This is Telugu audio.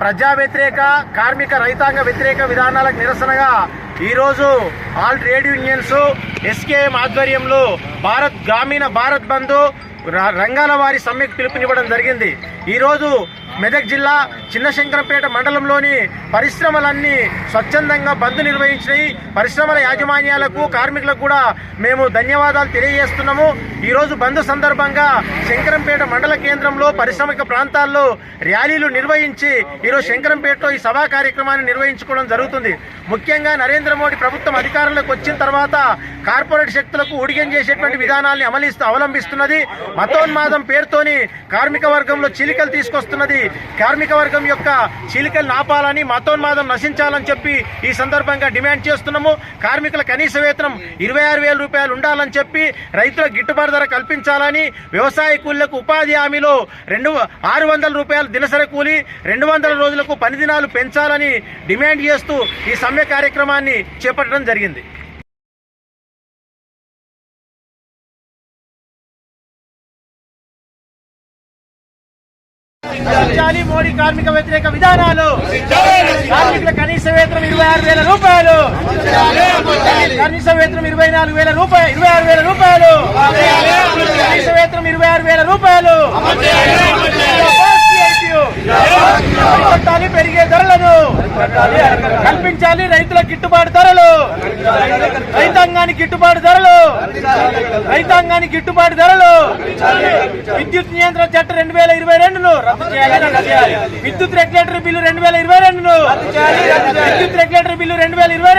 ప్రజా వ్యతిరేక కార్మిక రైతాంగ వ్యతిరేక విధానాలకు నిరసనగా ఈరోజు ఆల్ ట్రేడ్ యూనియన్స్ ఎస్కేఎం ఆధ్వర్యంలో భారత్ గ్రామీణ భారత్ బంధు రంగాల వారి సమ్మెకు పిలుపునివ్వడం జరిగింది. ఈరోజు మెదక్ జిల్లా చిన్నశంకరంపేట మండలంలోని పరిశ్రమలన్నీ స్వచ్ఛందంగా బంద్ నిర్వహించినాయి. పరిశ్రమల యాజమాన్యాలకు కార్మికులకు కూడా మేము ధన్యవాదాలు తెలియజేస్తున్నాము. ఈరోజు బంద్ సందర్భంగా శంకరంపేట మండల కేంద్రంలో పరిశ్రమిక ప్రాంతాల్లో ర్యాలీలు నిర్వహించి ఈరోజు శంకరంపేటలో ఈ సభా కార్యక్రమాన్ని నిర్వహించుకోవడం జరుగుతుంది. ముఖ్యంగా నరేంద్ర మోడీ ప్రభుత్వం అధికారంలోకి వచ్చిన తర్వాత కార్పొరేట్ శక్తులకు ఉడిగం చేసేటువంటి విధానాల్ని అమలిస్తూ అవలంబిస్తున్నది. మతోన్మాదం పేరుతోని కార్మిక వర్గంలో చీలికలు తీసుకొస్తున్నది కార్మిక వర్గం యొక్క చీలికలు నాపాలని మతోన్మాదం నశించాలని చెప్పి ఈ సందర్భంగా డిమాండ్ చేస్తున్నాము. కార్మికుల కనీస వేతనం ఇరవై ఆరు వేల రూపాయలు ఉండాలని చెప్పి రైతుల గిట్టుబాటు ధర కల్పించాలని వ్యవసాయ కూలీలకు ఉపాధి హామీలో రెండు ఆరు వందల రూపాయలు దినసరి కూలి రెండు వందల రోజులకు పని దినాలు పెంచాలని డిమాండ్ చేస్తూ ఈ సమ్మె కార్యక్రమాన్ని చేపట్టడం జరిగింది. రక్షించాలి మోడీ కార్మిక వ్యతిరేక విధానాలు. కార్మికుల కనీస వేతనం ఇరవై ఆరు వేల రూపాయలు. కనీస వేతనం ఇరవై నాలుగు వేల రూపాయలు ఇరవై ఆరు వేల రూపాయలు. కనీస వేతనం ఇరవై ఆరు వేల రూపాయలు. అరికట్టాలి పెరిగే ధరలను. కల్పించాలి రైతుల గిట్టుబాటు ధరలు. రైతాంగానికి గిట్టుబాటు ధరలు. రైతాంగానికి గిట్టుబాటు ధరలు. విద్యుత్ నియంత్రణ చట్టం రెండు వేల ఇరవై రెండును రద్దు చేయాలి విద్యుత్ రెగ్యులేటరీ బిల్లు రెండు వేల ఇరవై రెండును. విద్యుత్ రెగ్యులేటరీ బిల్లు రెండు వేల ఇరవై